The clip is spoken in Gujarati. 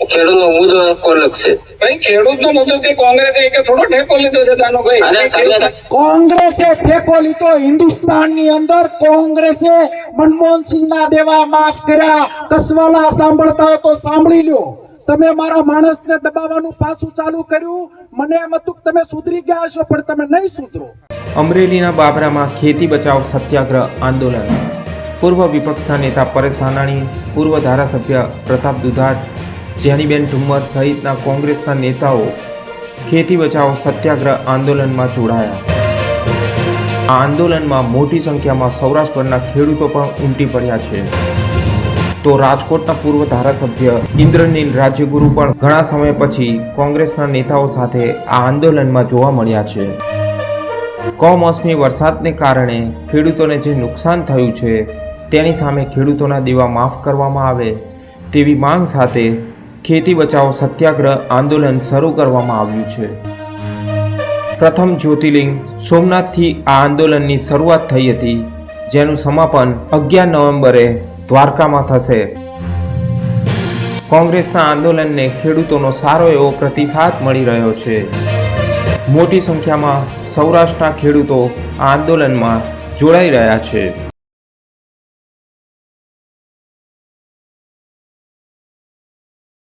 ખેડૂતનો મુદ્દો અલગ છે. ભાઈ ખેડૂતનો મુદ્દો તે કોંગ્રેસે એક થોડો ઠેકો લીધો છે દાનુભાઈ કોંગ્રેસે ઠેકો લીધો હિન્દુસ્તાનની અંદર કોંગ્રેસે મનમોહન સિંહના દેવા માફ કર્યા. કસવાલા સાંભળતા હો તો સાંભળી લો તમે મારા માણસને દબાવવાનું પાછું ચાલુ કર્યું. મને એમ હતું તમે સુધરી ગયા છો પણ તમે નહીં સુધરો. અમરેલીના બાબરામાં ખેતી બચાવ સત્યાગ્રહ આંદોલન. પૂર્વ વિપક્ષના નેતા પરેશ ધાનાણી પૂર્વ ધારાસભ્ય પ્રતાપ દુધાત જેનીબેન ઠુમ્મર સહિતના કોંગ્રેસના નેતાઓ ખેતી બચાવો સત્યાગ્રહ આંદોલનમાં જોડાયા. આ આંદોલનમાં મોટી સંખ્યામાં સૌરાષ્ટ્રના ખેડૂતો પણ ઉમટી પડ્યા છે. તો રાજકોટના પૂર્વ ધારાસભ્ય ઇન્દ્રનીલ રાજ્યગુરુ પણ ઘણા સમય પછી કોંગ્રેસના નેતાઓ સાથે આ આંદોલનમાં જોવા મળ્યા છે. કમોસમી વરસાદને કારણે ખેડૂતોને જે નુકસાન થયું છે, તેની સામે ખેડૂતોના દેવા માફ કરવામાં આવે તેવી માંગ સાથે ખેતી બચાવો સત્યાગ્રહ આંદોલન શરૂ કરવામાં આવ્યું છે. પ્રથમ જ્યોતિર્લિંગ સોમનાથથી આ આંદોલનની શરૂઆત થઈ હતી, જેનું સમાપન અગિયાર નવેમ્બરે દ્વારકામાં થશે. કોંગ્રેસના આંદોલનને ખેડૂતોનો સારો એવો પ્રતિસાદ મળી રહ્યો છે. મોટી સંખ્યામાં સૌરાષ્ટ્રના ખેડૂતો આ આંદોલનમાં જોડાઈ રહ્યા છે.